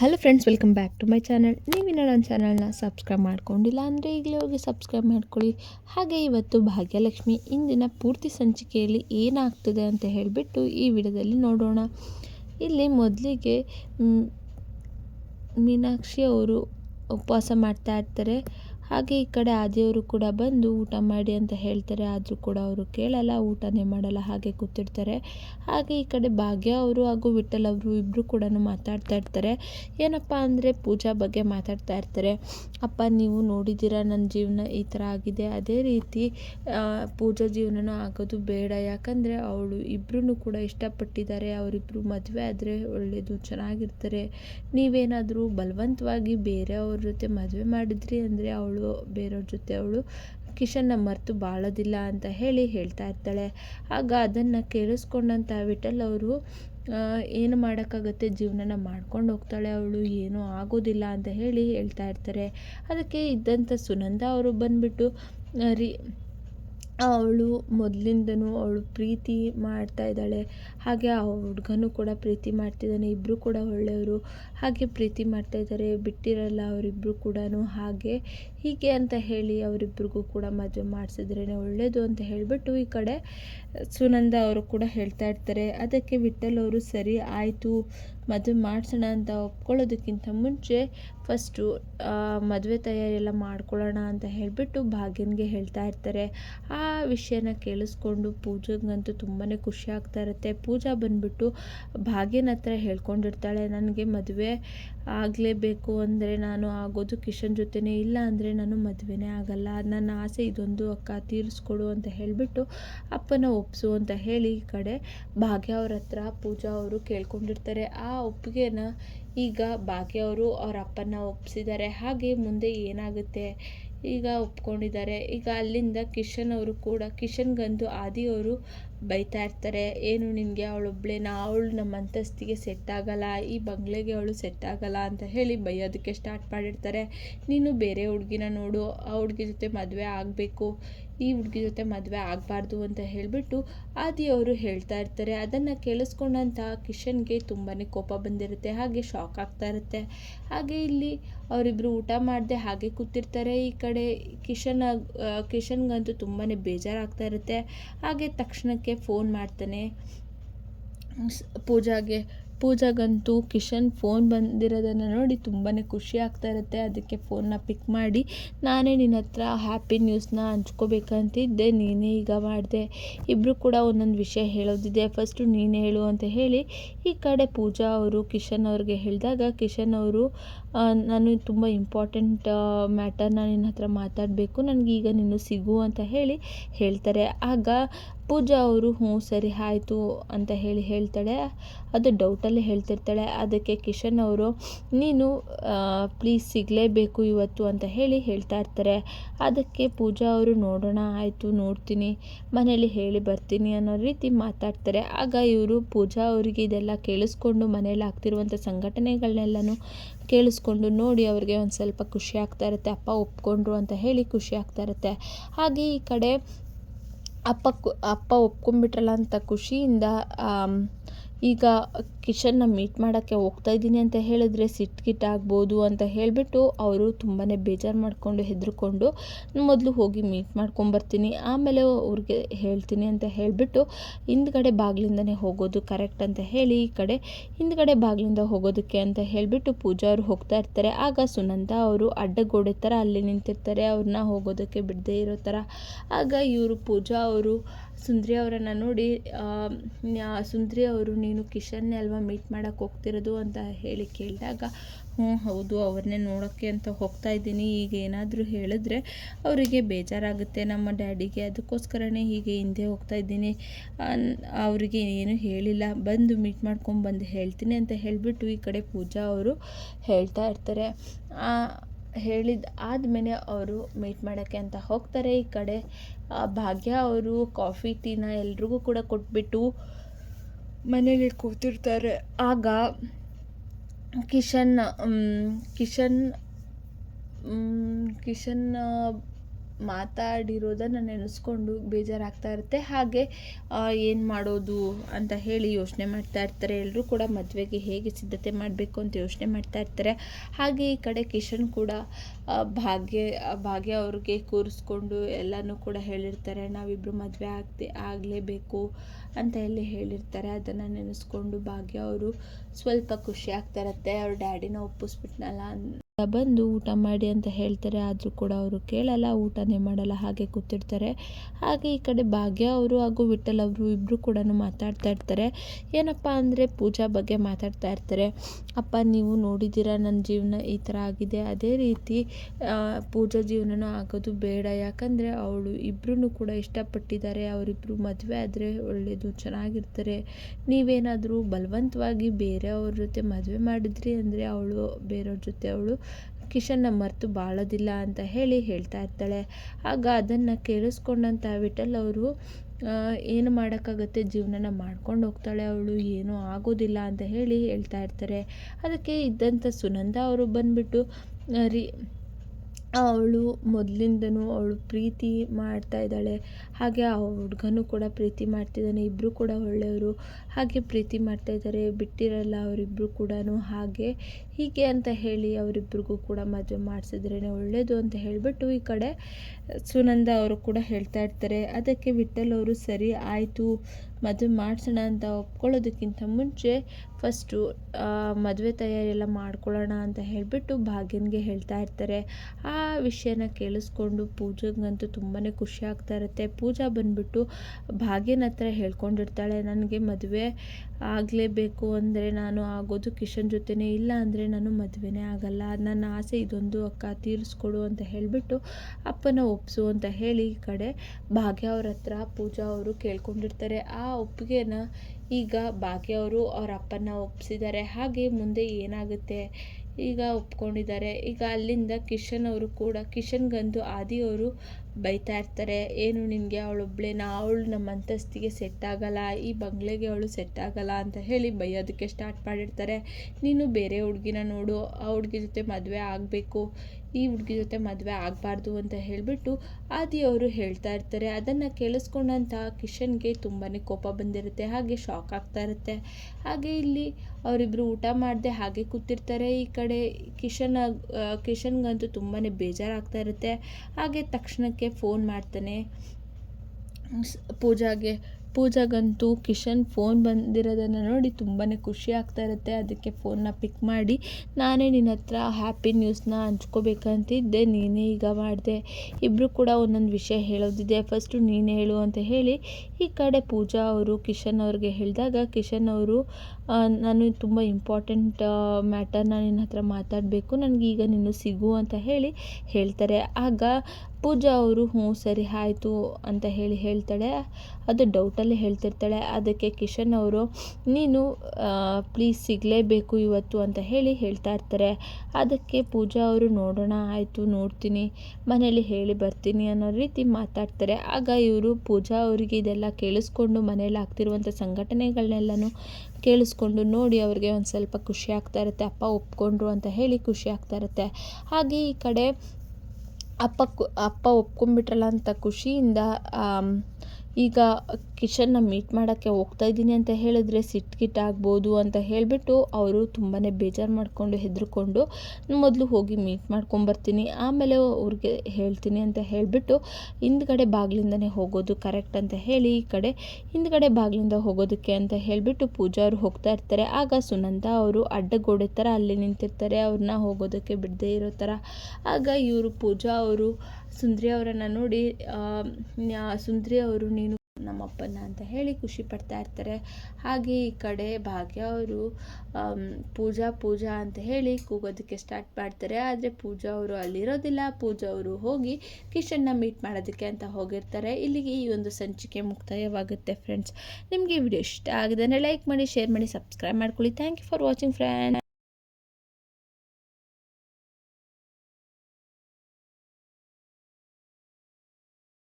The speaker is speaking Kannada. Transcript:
Hello friends welcome back to my channel ಇನ್ನೂ ನನ್ನ ಚಾನಲ್ನ ಸಬ್ಸ್ಕ್ರೈಬ್ ಮಾಡ್ಕೊಂಡಿಲ್ಲ ಅಂದರೆ ಈಗಲೇ ಹೋಗಿ ಸಬ್ಸ್ಕ್ರೈಬ್ ಮಾಡ್ಕೊಳ್ಳಿ. ಹಾಗೆ ಇವತ್ತು ಭಾಗ್ಯಲಕ್ಷ್ಮಿ ಇಂದಿನ ಪೂರ್ತಿ ಸಂಚಿಕೆಯಲ್ಲಿ ಏನಾಗ್ತದೆ ಅಂತ ಹೇಳಿಬಿಟ್ಟು ಈ ವಿಡಿಯೋದಲ್ಲಿ ನೋಡೋಣ. ಇಲ್ಲಿ ಮೊದಲಿಗೆ ಮೀನಾಕ್ಷಿ ಅವರು ಉಪವಾಸ ಮಾಡ್ತಾ ಇರ್ತಾರೆ. ಹಾಗೆ ಈ ಕಡೆ ಆದಿಯವರು ಕೂಡ ಬಂದು ಊಟ ಮಾಡಿ ಅಂತ ಹೇಳ್ತಾರೆ. ಆದರೂ ಕೂಡ ಅವರು ಕೇಳಲ್ಲ, ಊಟನೇ ಮಾಡಲ್ಲ, ಹಾಗೆ ಕೂತಿರ್ತಾರೆ. ಹಾಗೆ ಈ ಕಡೆ ಭಾಗ್ಯ ಅವರು ಹಾಗೂ ವಿಠಲ್ ಅವರು ಇಬ್ಬರು ಕೂಡ ಮಾತಾಡ್ತಾ ಇರ್ತಾರೆ. ಏನಪ್ಪ ಅಂದರೆ ಪೂಜಾ ಬಗ್ಗೆ ಮಾತಾಡ್ತಾ ಇರ್ತಾರೆ. ಅಪ್ಪ, ನೀವು ನೋಡಿದ್ದೀರಾ ನನ್ನ ಜೀವನ? ಈ ಥರ ಆಗಿದೆ. ಅದೇ ರೀತಿ ಪೂಜಾ ಜೀವನನೂ ಆಗೋದು ಬೇಡ. ಯಾಕಂದರೆ ಅವಳು ಇಬ್ಬರೂ ಕೂಡ ಇಷ್ಟಪಟ್ಟಿದ್ದಾರೆ. ಅವರಿಬ್ಬರು ಮದುವೆ ಆದರೆ ಒಳ್ಳೆಯದು ಚೆನ್ನಾಗಿರ್ತಾರೆ. ನೀವೇನಾದರೂ ಬಲವಂತವಾಗಿ ಬೇರೆಯವ್ರ ಜೊತೆ ಮದುವೆ ಮಾಡಿದ್ರಿ ಅಂದರೆ ಅವಳು ಬೇರೆಯವ್ರ ಜೊತೆ ಅವಳು, ಕಿಶನ್ನ ಮರೆತು ಬಾಳೋದಿಲ್ಲ ಅಂತ ಹೇಳಿ ಹೇಳ್ತಾ ಇರ್ತಾಳೆ. ಆಗ ಅದನ್ನು ಕೇಳಿಸ್ಕೊಂಡಂಥ ವಿಠಲ್ ಅವರು ಏನು ಮಾಡೋಕ್ಕಾಗತ್ತೆ? ಜೀವನನ ಮಾಡ್ಕೊಂಡು ಹೋಗ್ತಾಳೆ ಅವಳು, ಏನೂ ಆಗೋದಿಲ್ಲ ಅಂತ ಹೇಳಿ ಹೇಳ್ತಾ ಇರ್ತಾರೆ. ಅದಕ್ಕೆ ಇದ್ದಂಥ ಸುನಂದ ಅವರು ಬಂದುಬಿಟ್ಟು ರೀ, ಅವಳು ಮೊದಲಿಂದನೂ ಅವಳು ಪ್ರೀತಿ ಮಾಡ್ತಾ ಇದ್ದಾಳೆ. ಹಾಗೆ ಆ ಹುಡುಗನೂ ಕೂಡ ಪ್ರೀತಿ ಮಾಡ್ತಿದ್ದಾನೆ ಇಬ್ಬರು ಕೂಡ ಒಳ್ಳೆಯವರು. ಹಾಗೆ ಪ್ರೀತಿ ಮಾಡ್ತಾ ಇದ್ದಾರೆ, ಬಿಟ್ಟಿರಲ್ಲ ಅವರಿಬ್ಬರು ಕೂಡ ಹಾಗೆ ಹೀಗೆ ಅಂತ ಹೇಳಿ ಅವರಿಬ್ಬರಿಗೂ ಕೂಡ ಮದುವೆ ಮಾಡಿಸಿದ್ರೇ ಒಳ್ಳೆಯದು ಅಂತ ಹೇಳಿಬಿಟ್ಟು ಈ ಕಡೆ ಸುನಂದ ಅವರು ಕೂಡ ಹೇಳ್ತಾ ಇರ್ತಾರೆ. ಅದಕ್ಕೆ ವಿಠಲ್ ಅವರು, ಸರಿ, ಆಯಿತು, ಮದುವೆ ಮಾಡಿಸೋಣ ಅಂತ ಒಪ್ಕೊಳ್ಳೋದಕ್ಕಿಂತ ಮುಂಚೆ ಫಸ್ಟು ಮದುವೆ ತಯಾರಿ ಎಲ್ಲ ಮಾಡ್ಕೊಳ್ಳೋಣ ಅಂತ ಹೇಳಿಬಿಟ್ಟು ಭಾಗ್ಯನಿಗೆ ಹೇಳ್ತಾ ಇರ್ತಾರೆ. ಆ ವಿಷಯನ ಕೇಳಿಸ್ಕೊಂಡು ಪೂಜೆಗಂತೂ ತುಂಬಾ ಖುಷಿ ಆಗ್ತಾ ಇರುತ್ತೆ. ಪೂಜಾ ಬಂದುಬಿಟ್ಟು ಭಾಗ್ಯನ ಹತ್ರ ಹೇಳ್ಕೊಂಡಿರ್ತಾಳೆ, ನನಗೆ ಮದುವೆ ಆಗಲೇಬೇಕು ಅಂದರೆ ನಾನು ಆಗೋದು ಕಿಶನ್ ಜೊತೆನೇ ಇಲ್ಲ ಅಂದರೆ ನಾನು ಮದುವೆನೇ ಆಗಲ್ಲ. ನನ್ನ ಆಸೆ ಇದೊಂದು, ಅಕ್ಕ ತೀರಿಸ್ಕೊಡು ಅಂತ ಹೇಳಿಬಿಟ್ಟು ಅಪ್ಪನ ಒಪ್ಪಿಸು ಅಂತ ಹೇಳಿ ಈ ಕಡೆ ಭಾಗ್ಯ ಅವ್ರ ಹತ್ರ ಪೂಜಾ ಅವರು ಕೇಳ್ಕೊಂಡಿರ್ತಾರೆ. ಆ ಒಪ್ಪಿಗೆನ ಈಗ ಭಾಗ್ಯ ಅವರು ಅವ್ರ ಅಪ್ಪನ ಒಪ್ಪಿಸಿದ್ದಾರೆ ಹಾಗೆ ಮುಂದೆ ಏನಾಗುತ್ತೆ? ಈಗ ಒಪ್ಕೊಂಡಿದ್ದಾರೆ. ಈಗ ಅಲ್ಲಿಂದ ಕಿಶನ್ ಅವರು ಕೂಡ ಕಿಶನ್ಗಂದು ಆದಿಯವರು ಬೈತಾ ಇರ್ತಾರೆ. ಏನು ನಿನಗೆ ಅವಳೊಬ್ಳೇನ ಅವಳು ನಮ್ಮ ಅಂತಸ್ತಿಗೆ ಸೆಟ್ ಆಗಲ್ಲ. ಈ ಬಂಗ್ಲೆಗೆ ಅವಳು ಸೆಟ್ ಆಗಲ್ಲ ಅಂತ ಹೇಳಿ ಬೈಯೋದಕ್ಕೆ ಸ್ಟಾರ್ಟ್ ಮಾಡಿರ್ತಾರೆ. ನೀನು ಬೇರೆ ಹುಡುಗಿನ ನೋಡು. ಆ ಹುಡುಗಿ ಜೊತೆ ಮದುವೆ ಆಗಬೇಕು. ಈ ಹುಡುಗಿ ಜೊತೆ ಮದುವೆ ಆಗಬಾರ್ದು ಅಂತ ಹೇಳಿಬಿಟ್ಟು ಆದಿ ಅವರು ಹೇಳ್ತಾ ಇರ್ತಾರೆ. ಅದನ್ನು ಕೇಳಿಸ್ಕೊಂಡಂತಹ ಕಿಶನ್ಗೆ ತುಂಬಾ ಕೋಪ ಬಂದಿರುತ್ತೆ, ಹಾಗೆ ಶಾಕ್ ಆಗ್ತಾ ಇರುತ್ತೆ. ಹಾಗೆ ಇಲ್ಲಿ ಅವರಿಬ್ಬರು ಊಟ ಮಾಡದೆ ಹಾಗೆ ಕೂತಿರ್ತಾರೆ. ಈ ಕಡೆ ಕಿಶನ್ ಕಿಶನ್ಗಂತೂ ತುಂಬಾ ಬೇಜಾರಾಗ್ತಾ ಇರುತ್ತೆ. ಹಾಗೆ ತಕ್ಷಣಕ್ಕೆ ಫೋನ್ ಮಾಡ್ತಾನೆ. ಪೂಜಾಗೆ ಪೂಜಾಗಂತೂ ಕಿಶನ್ ಫೋನ್ ಬಂದಿರೋದನ್ನು ನೋಡಿ ತುಂಬಾ ಖುಷಿ ಆಗ್ತಾ ಇರುತ್ತೆ. ಅದಕ್ಕೆ ಫೋನ್ನ ಪಿಕ್ ಮಾಡಿ, ನಾನೇ ನಿನ್ನ ಹತ್ರ ಹ್ಯಾಪಿ ನ್ಯೂಸ್ನ ಹಂಚ್ಕೋಬೇಕಂತಿದ್ದೆ, ನೀನೇ ಈಗ ಮಾಡಿದೆ. ಇಬ್ಬರು ಕೂಡ ಒಂದೊಂದು ವಿಷಯ ಹೇಳೋದಿದೆ. ಫಸ್ಟು ನೀನು ಹೇಳು ಅಂತ ಹೇಳಿ, ಈ ಕಡೆ ಪೂಜಾ ಅವರು, ಕಿಶನ್ ಅವ್ರಿಗೆ ಹೇಳಿದಾಗ, ಕಿಶನ್ ಅವರು ನಾನು ತುಂಬ ಇಂಪಾರ್ಟೆಂಟ್ ಮ್ಯಾಟರ್ನ ನಿನ್ನ ಹತ್ರ ಮಾತಾಡಬೇಕು, ನನಗೀಗ ನೀನು ಸಿಗು ಅಂತ ಹೇಳಿ ಹೇಳ್ತಾರೆ. ಆಗ ಪೂಜಾ ಅವರು, ಹ್ಞೂ, ಸರಿ, ಆಯಿತು ಅಂತ ಹೇಳಿ ಹೇಳ್ತಾಳೆ. ಅದು ಡೌಟಲ್ಲೇ ಹೇಳ್ತಿರ್ತಾಳೆ. ಅದಕ್ಕೆ ಕಿಶನ್ ಅವರು, ನೀನು ಪ್ಲೀಸ್ ಸಿಗಲೇಬೇಕು ಇವತ್ತು ಅಂತ ಹೇಳಿ ಹೇಳ್ತಾ ಇರ್ತಾರೆ. ಅದಕ್ಕೆ ಪೂಜಾ ಅವರು, ನೋಡೋಣ, ಆಯಿತು, ನೋಡ್ತೀನಿ. ಮನೇಲಿ ಹೇಳಿ ಬರ್ತೀನಿ ಅನ್ನೋ ರೀತಿ ಮಾತಾಡ್ತಾರೆ. ಆಗ ಇವರು ಪೂಜಾ ಅವರಿಗೆ ಇದೆಲ್ಲ ಕೇಳಿಸ್ಕೊಂಡು ಮನೇಲಿ ಆಗ್ತಿರುವಂಥ ಸಂಘಟನೆಗಳನ್ನೆಲ್ಲನೂ ಕೇಳಿಸ್ಕೊಂಡು ನೋಡಿ ಅವ್ರಿಗೆ ಒಂದು ಸ್ವಲ್ಪ ಖುಷಿ ಆಗ್ತಾ ಇರುತ್ತೆ. ಅಪ್ಪ ಒಪ್ಕೊಂಡ್ರು ಅಂತ ಹೇಳಿ ಖುಷಿ ಆಗ್ತಾ ಇರುತ್ತೆ. ಹಾಗೆ ಈ ಕಡೆ ಅಪ್ಪ ಕು ಅಪ್ಪ ಒಪ್ಕೊಂಡ್ಬಿಟ್ರಲ್ಲ ಅಂತ ಖುಷಿಯಿಂದ ಈಗ ಕಿಶನ್ನ ಮೀಟ್ ಮಾಡೋಕ್ಕೆ ಹೋಗ್ತಾ ಇದ್ದೀನಿ ಅಂತ ಹೇಳಿದ್ರೆ ಸಿಟ್ಟು ಆಗ್ಬೋದು ಅಂತ ಹೇಳಿಬಿಟ್ಟು ಅವರು ತುಂಬಾ ಬೇಜಾರು ಮಾಡಿಕೊಂಡು ಹೆದರ್ಕೊಂಡು ಮೊದಲು ಹೋಗಿ ಮೀಟ್ ಮಾಡ್ಕೊಂಬರ್ತೀನಿ. ಆಮೇಲೆ ಅವ್ರಿಗೆ ಹೇಳ್ತೀನಿ ಅಂತ ಹೇಳಿಬಿಟ್ಟು ಹಿಂದ್ಗಡೆ ಬಾಗಿಲಿಂದನೇ ಹೋಗೋದು ಕರೆಕ್ಟ್ ಅಂತ ಹೇಳಿ ಈ ಕಡೆ ಹಿಂದ್ಗಡೆ ಬಾಗಿಲಿಂದ ಹೋಗೋದಕ್ಕೆ ಅಂತ ಹೇಳಿಬಿಟ್ಟು ಪೂಜಾ ಅವರು ಹೋಗ್ತಾ ಇರ್ತಾರೆ. ಆಗ ಸುನಂದ ಅವರು ಅಡ್ಡಗೋಡೆ ಥರ ಅಲ್ಲಿ ನಿಂತಿರ್ತಾರೆ. ಅವ್ರನ್ನ ಹೋಗೋದಕ್ಕೆ ಬಿಡದೇ ಇರೋ ಥರ. ಆಗ ಇವರು ಪೂಜಾ ಅವರು ಸುಂದ್ರಿ ಅವರನ್ನು ನೋಡಿ ಸುಂದ್ರಿ ಅವರು ನೀನು ಕಿಶನ್ನೇ ಅಲ್ವಾ ಮೀಟ್ ಮಾಡೋಕ್ಕೆ ಹೋಗ್ತಿರೋದು ಅಂತ ಹೇಳಿ ಕೇಳಿದಾಗ, ಹ್ಞೂ ಹೌದು, ಅವ್ರನ್ನೇ ನೋಡೋಕ್ಕೆ ಅಂತ ಹೋಗ್ತಾ ಇದ್ದೀನಿ. ಈಗ ಏನಾದರೂ ಹೇಳಿದ್ರೆ ಅವರಿಗೆ ಬೇಜಾರಾಗುತ್ತೆ. ನಮ್ಮ ಡ್ಯಾಡಿಗೆ ಅದಕ್ಕೋಸ್ಕರನೇ ಹೀಗೆ ಹಿಂದೆ ಹೋಗ್ತಾ ಇದ್ದೀನಿ. ಅವರಿಗೆ ಏನು ಹೇಳಿಲ್ಲ. ಬಂದು ಮೀಟ್ ಮಾಡ್ಕೊಂಡು ಬಂದು ಹೇಳ್ತೀನಿ ಅಂತ ಹೇಳಿಬಿಟ್ಟು ಈ ಕಡೆ ಪೂಜಾ ಅವರು ಹೇಳ್ತಾ ಇರ್ತಾರೆ. ಹೇಳಿದ ಆದಮೇಲೆ ಅವರು ಮೀಟ್ ಮಾಡೋಕ್ಕೆ ಅಂತ ಹೋಗ್ತಾರೆ. ಈ ಕಡೆ ಭಾಗ್ಯ ಅವರು ಕಾಫಿ ಟೀನ ಎಲ್ರಿಗೂ ಕೂಡ ಕೊಟ್ಬಿಟ್ಟು ಮನೇಲಿ ಕೂತಿರ್ತಾರೆ. ಆಗ ಕಿಶನ್ ಕಿಶನ್ ಕಿಶನ್ ಮಾತಾಡಿರೋದನ್ನು ನೆನೆಸ್ಕೊಂಡು ಬೇಜಾರಾಗ್ತಾ ಇರುತ್ತೆ. ಹಾಗೆ ಏನು ಮಾಡೋದು ಅಂತ ಹೇಳಿ ಯೋಚನೆ ಮಾಡ್ತಾ ಇರ್ತಾರೆ. ಎಲ್ಲರೂ ಕೂಡ ಮದುವೆಗೆ ಹೇಗೆ ಸಿದ್ಧತೆ ಮಾಡಬೇಕು ಅಂತ ಯೋಚನೆ ಮಾಡ್ತಾ ಇರ್ತಾರೆ. ಹಾಗೆ ಈ ಕಡೆ ಕಿಶನ್ ಕೂಡ ಭಾಗ್ಯ ಭಾಗ್ಯ ಅವ್ರಿಗೆ ಕೂರಿಸ್ಕೊಂಡು ಎಲ್ಲನೂ ಕೂಡ ಹೇಳಿರ್ತಾರೆ ನಾವಿಬ್ಬರು ಮದುವೆ ಆಗ್ತಿ ಆಗಲೇಬೇಕು ಅಂತ ಎಲ್ಲಿ ಹೇಳಿರ್ತಾರೆ. ಅದನ್ನು ನೆನೆಸ್ಕೊಂಡು ಭಾಗ್ಯ ಅವರು ಸ್ವಲ್ಪ ಖುಷಿ ಆಗ್ತಾ ಇರುತ್ತೆ. ಅವ್ರ ಡ್ಯಾಡಿನ ಒಪ್ಪಿಸ್ಬಿಟ್ನಲ್ಲ ಬಂದು ಊಟ ಮಾಡಿ ಅಂತ ಹೇಳ್ತಾರೆ. ಆದರೂ ಕೂಡ ಅವರು ಕೇಳಲ್ಲ, ಊಟನೇ ಮಾಡಲ್ಲ, ಹಾಗೆ ಕೂತಿರ್ತಾರೆ. ಹಾಗೆ ಈ ಕಡೆ ಭಾಗ್ಯ ಅವರು ಹಾಗೂ ವಿಠಲ್ ಅವರು ಇಬ್ಬರು ಕೂಡ ಮಾತಾಡ್ತಾ ಇರ್ತಾರೆ. ಏನಪ್ಪ ಅಂದರೆ ಪೂಜಾ ಬಗ್ಗೆ ಮಾತಾಡ್ತಾ ಇರ್ತಾರೆ. ಅಪ್ಪ, ನೀವು ನೋಡಿದ್ದೀರಾ ನನ್ನ ಜೀವನ? ಈ ಥರ ಆಗಿದೆ. ಅದೇ ರೀತಿ ಪೂಜಾ ಜೀವನನೂ ಆಗೋದು ಬೇಡ. ಯಾಕಂದರೆ ಅವಳು ಇಬ್ಬರೂ ಕೂಡ ಇಷ್ಟಪಟ್ಟಿದ್ದಾರೆ. ಅವರಿಬ್ಬರು ಮದುವೆ ಆದರೆ ಒಳ್ಳೆಯದು ಚೆನ್ನಾಗಿರ್ತಾರೆ. ನೀವೇನಾದರೂ ಬಲವಂತವಾಗಿ ಬೇರೆಯವ್ರ ಜೊತೆ ಮದುವೆ ಮಾಡಿದ್ರಿ ಅಂದರೆ ಅವಳು, ಬೇರೆಯವ್ರ ಜೊತೆ ಅವಳು ಕಿಶನ್ನ ಮರೆತು ಬಾಳೋದಿಲ್ಲ ಅಂತ ಹೇಳಿ ಹೇಳ್ತಾ ಇರ್ತಾಳೆ. ಆಗ ಅದನ್ನು ಕೇಳಿಸ್ಕೊಂಡಂಥ ವಿಠಲ್ ಅವರು ಏನು ಮಾಡೋಕ್ಕಾಗತ್ತೆ? ಜೀವನನ ಮಾಡ್ಕೊಂಡು ಹೋಗ್ತಾಳೆ ಅವಳು, ಏನೂ ಆಗೋದಿಲ್ಲ ಅಂತ ಹೇಳಿ ಹೇಳ್ತಾ ಇರ್ತಾರೆ. ಅದಕ್ಕೆ ಇದ್ದಂಥ ಸುನಂದ ಅವರು ಬಂದುಬಿಟ್ಟು, ರೀ, ಅವಳು ಮೊದಲಿಂದನೂ ಅವಳು ಪ್ರೀತಿ ಮಾಡ್ತಾ ಇದ್ದಾಳೆ. ಹಾಗೆ ಆ ಹುಡುಗನೂ ಕೂಡ ಪ್ರೀತಿ ಮಾಡ್ತಿದ್ದಾನೆ. ಇಬ್ಬರು ಕೂಡ ಒಳ್ಳೆಯವರು. ಹಾಗೆ ಪ್ರೀತಿ ಮಾಡ್ತಾ ಇದ್ದಾರೆ. ಬಿಟ್ಟಿರಲ್ಲ ಅವರಿಬ್ಬರು ಕೂಡ ಹಾಗೆ ಹೀಗೆ ಅಂತ ಹೇಳಿ ಅವರಿಬ್ಬರಿಗೂ ಕೂಡ ಮದುವೆ ಮಾಡಿಸಿದ್ರೇ ಒಳ್ಳೆಯದು ಅಂತ ಹೇಳಿಬಿಟ್ಟು ಈ ಕಡೆ ಸುನಂದ ಅವರು ಕೂಡ ಹೇಳ್ತಾ ಇರ್ತಾರೆ. ಅದಕ್ಕೆ ವಿಠಲ್ ಅವರು ಸರಿ, ಆಯಿತು, ಮದುವೆ ಮಾಡಿಸೋಣ ಅಂತ ಒಪ್ಕೊಳ್ಳೋದಕ್ಕಿಂತ ಮುಂಚೆ ಫಸ್ಟು ಮದುವೆ ತಯಾರಿ ಮಾಡ್ಕೊಳ್ಳೋಣ ಅಂತ ಹೇಳಿಬಿಟ್ಟು ಭಾಗ್ಯನಿಗೆ ಹೇಳ್ತಾ ಇರ್ತಾರೆ. ಆ ವಿಷಯನ ಕೇಳಿಸ್ಕೊಂಡು ಪೂಜೆಗಂತೂ ತುಂಬಾ ಖುಷಿ ಆಗ್ತಾ ಇರುತ್ತೆ. ಪೂಜಾ ಬಂದುಬಿಟ್ಟು ಭಾಗ್ಯನ ಹತ್ರ ಹೇಳ್ಕೊಂಡಿರ್ತಾಳೆ, ನನಗೆ ಮದುವೆ ಆಗಲೇಬೇಕು ಅಂದರೆ ನಾನು ಆಗೋದು ಕಿಶನ್ ಜೊತೆನೇ ಇಲ್ಲ ಅಂದರೆ ನಾನು ಮದುವೆನೇ ಆಗಲ್ಲ. ನನ್ನ ಆಸೆ ಇದೊಂದು, ಅಕ್ಕ, ತೀರಿಸ್ಕೊಡು ಅಂತ ಹೇಳಿಬಿಟ್ಟು ಅಪ್ಪನ ಒಪ್ಪಿಸು ಅಂತ ಹೇಳಿ ಈ ಕಡೆ ಭಾಗ್ಯ ಅವ್ರ ಹತ್ರ ಪೂಜಾ ಅವರು ಕೇಳ್ಕೊಂಡಿರ್ತಾರೆ. ಆ ಒಪ್ಪಿಗೆನ ಈಗ ಭಾಗ್ಯ ಅವರು ಅವ್ರ ಅಪ್ಪನ ಒಪ್ಪಿಸಿದ್ದಾರೆ ಹಾಗೆ ಮುಂದೆ ಏನಾಗುತ್ತೆ? ಈಗ ಒಪ್ಕೊಂಡಿದ್ದಾರೆ. ಈಗ ಅಲ್ಲಿಂದ ಕಿಶನ್ ಅವರು ಕೂಡ ಕಿಶನ್ಗಂದು ಆದಿ ಅವರು ಬೈತಾ ಇರ್ತಾರೆ, ಏನು ನಿನಗೆ? ಅವಳೊಬ್ಳೇನಾ ಅವಳು ನಮ್ಮ ಅಂತಸ್ತಿಗೆ ಸೆಟ್ ಆಗಲ್ಲ. ಈ ಬಂಗ್ಲೆಗೆ ಅವಳು ಸೆಟ್ ಆಗಲ್ಲ ಅಂತ ಹೇಳಿ ಬೈಯೋದಕ್ಕೆ ಸ್ಟಾರ್ಟ್ ಮಾಡಿರ್ತಾರೆ. ನೀನು ಬೇರೆ ಹುಡುಗಿನ ನೋಡು. ಆ ಹುಡುಗಿ ಜೊತೆ ಮದುವೆ ಆಗಬೇಕು. ಈ ಹುಡುಗಿ ಜೊತೆ ಮದುವೆ ಆಗಬಾರ್ದು ಅಂತ ಹೇಳಿಬಿಟ್ಟು ಆದಿ ಅವರು ಹೇಳ್ತಾ ಇರ್ತಾರೆ. ಅದನ್ನು ಕೇಳಿಸ್ಕೊಂಡಂಥ ಕಿಶನ್ಗೆ ತುಂಬಾ ಕೋಪ ಬಂದಿರುತ್ತೆ. ಹಾಗೆ ಶಾಕ್ ಆಗ್ತಾ ಇರುತ್ತೆ. ಹಾಗೆ ಇಲ್ಲಿ ಅವರಿಬ್ಬರು ಊಟ ಮಾಡದೆ ಹಾಗೆ ಕೂತಿರ್ತಾರೆ. ಈ ಕಡೆ ಕಿಶನ್ ಕಿಶನ್ಗಂತೂ ತುಂಬಾ ಬೇಜಾರಾಗ್ತಾ ಇರುತ್ತೆ. ಹಾಗೆ ತಕ್ಷಣಕ್ಕೆ ಫೋನ್ ಮಾಡ್ತಾನೆ. ಪೂಜಾಗೆ, ಪೂಜಾಗಂತೂ ಕಿಶನ್ ಫೋನ್ ಬಂದಿರೋದನ್ನು ನೋಡಿ ತುಂಬಾ ಖುಷಿ ಆಗ್ತಾ ಇರುತ್ತೆ. ಅದಕ್ಕೆ ಫೋನ್ನ ಪಿಕ್ ಮಾಡಿ, ನಾನೇ ನಿನ್ನ ಹತ್ರ ಹ್ಯಾಪಿ ನ್ಯೂಸ್ನ ಹಂಚ್ಕೋಬೇಕಂತಿದ್ದೆ, ನೀನೇ ಈಗ ಮಾಡಿದೆ. ಇಬ್ಬರು ಕೂಡ ಒಂದೊಂದು ವಿಷಯ ಹೇಳೋದಿದೆ. ಫಸ್ಟು ನೀನೇ ಹೇಳು ಅಂತ ಹೇಳಿ, ಈ ಕಡೆ ಪೂಜಾ ಅವರು ಕಿಶನ್ ಅವ್ರಿಗೆ ಹೇಳಿದಾಗ, ಕಿಶನ್ ಅವರು ನಾನು ತುಂಬ ಇಂಪಾರ್ಟೆಂಟ್ ಮ್ಯಾಟರ್ನ ನಿನ್ನ ಹತ್ರ ಮಾತಾಡಬೇಕು, ನನಗೀಗ ನೀನು ಸಿಗು ಅಂತ ಹೇಳಿ ಹೇಳ್ತಾರೆ. ಆಗ ಪೂಜಾ ಅವರು, ಹ್ಞೂ, ಸರಿ, ಆಯಿತು ಅಂತ ಹೇಳಿ ಹೇಳ್ತಾಳೆ. ಅದು ಡೌಟಲ್ಲಿ ಹೇಳ್ತಿರ್ತಾಳೆ. ಅದಕ್ಕೆ ಕಿಶನ್ ಅವರು, ನೀನು ಪ್ಲೀಸ್ ಸಿಗಲೇಬೇಕು ಇವತ್ತು ಅಂತ ಹೇಳಿ ಹೇಳ್ತಾ ಇರ್ತಾರೆ. ಅದಕ್ಕೆ ಪೂಜಾ ಅವರು, ನೋಡೋಣ, ಆಯಿತು, ನೋಡ್ತೀನಿ. ಮನೇಲಿ ಹೇಳಿ ಬರ್ತೀನಿ ಅನ್ನೋ ರೀತಿ ಮಾತಾಡ್ತಾರೆ. ಆಗ ಇವರು ಪೂಜಾ ಅವರಿಗೆ ಇದೆಲ್ಲ ಕೇಳಿಸ್ಕೊಂಡು ಮನೇಲಿ ಆಗ್ತಿರುವಂಥ ಸಂಘಟನೆಗಳನ್ನೆಲ್ಲನೂ ಕೇಳಿಸ್ಕೊಂಡು ನೋಡಿ ಅವ್ರಿಗೆ ಒಂದು ಸ್ವಲ್ಪ ಖುಷಿ ಆಗ್ತಾ ಇರುತ್ತೆ. ಅಪ್ಪ ಒಪ್ಕೊಂಡ್ರು ಅಂತ ಹೇಳಿ ಖುಷಿ ಆಗ್ತಾ ಇರುತ್ತೆ. ಹಾಗೆ ಈ ಕಡೆ ಅಪ್ಪ ಕು ಅಪ್ಪ ಒಪ್ಕೊಂಡ್ಬಿಟ್ರಲ್ಲ ಅಂತ ಖುಷಿಯಿಂದ ಈಗ ಕಿಶನ್ನ ಮೀಟ್ ಮಾಡೋಕ್ಕೆ ಹೋಗ್ತಾ ಇದ್ದೀನಿ ಅಂತ ಹೇಳಿದ್ರೆ ಸಿಟ್ಟು ಆಗ್ಬೋದು ಅಂತ ಹೇಳಿಬಿಟ್ಟು ಅವರು ತುಂಬಾ ಬೇಜಾರು ಮಾಡಿಕೊಂಡು ಹೆದರ್ಕೊಂಡು ಮೊದಲು ಹೋಗಿ ಮೀಟ್ ಮಾಡ್ಕೊಂಬರ್ತೀನಿ. ಆಮೇಲೆ ಅವ್ರಿಗೆ ಹೇಳ್ತೀನಿ ಅಂತ ಹೇಳಿಬಿಟ್ಟು ಹಿಂದ್ಗಡೆ ಬಾಗಿಲಿಂದನೇ ಹೋಗೋದು ಕರೆಕ್ಟ್ ಅಂತ ಹೇಳಿ ಈ ಕಡೆ ಹಿಂದ್ಗಡೆ ಬಾಗಿಲಿಂದ ಹೋಗೋದಕ್ಕೆ ಅಂತ ಹೇಳಿಬಿಟ್ಟು ಪೂಜಾ ಅವರು ಹೋಗ್ತಾ ಇರ್ತಾರೆ. ಆಗ ಸುನಂದ ಅವರು ಅಡ್ಡಗೋಡೆ ಥರ ಅಲ್ಲಿ ನಿಂತಿರ್ತಾರೆ. ಅವ್ರನ್ನ ಹೋಗೋದಕ್ಕೆ ಬಿಡದೇ ಇರೋ ಥರ. ಆಗ ಇವರು ಪೂಜಾ ಅವರು ಸುಂದ್ರಿ ಅವರನ್ನು ನೋಡಿ ಸುಂದ್ರಿ ಅವರು ನೀನು ನಮ್ಮಪ್ಪನ ಅಂತ ಹೇಳಿ ಖುಷಿ ಪಡ್ತಾ ಇರ್ತಾರೆ. ಹಾಗೆ ಈ ಕಡೆ ಭಾಗ್ಯ ಅವರು ಪೂಜಾ ಪೂಜಾ ಅಂತ ಹೇಳಿ ಕೂಗೋದಕ್ಕೆ ಸ್ಟಾರ್ಟ್ ಮಾಡ್ತಾರೆ. ಆದರೆ ಪೂಜಾ ಅವರು ಅಲ್ಲಿರೋದಿಲ್ಲ. ಪೂಜಾ ಅವರು ಹೋಗಿ ಕಿಶನ್ನ ಮೀಟ್ ಮಾಡೋದಕ್ಕೆ ಅಂತ ಹೋಗಿರ್ತಾರೆ. ಇಲ್ಲಿಗೆ ಈ ಒಂದು ಸಂಚಿಕೆ ಮುಕ್ತಾಯವಾಗುತ್ತೆ ಫ್ರೆಂಡ್ಸ್ ನಿಮಗೆ ವಿಡಿಯೋ ಇಷ್ಟ ಆಗಿದೆ ಲೈಕ್ ಮಾಡಿ ಶೇರ್ ಮಾಡಿ ಸಬ್ಸ್ಕ್ರೈಬ್ ಮಾಡ್ಕೊಳ್ಳಿ. Thank you for watching friend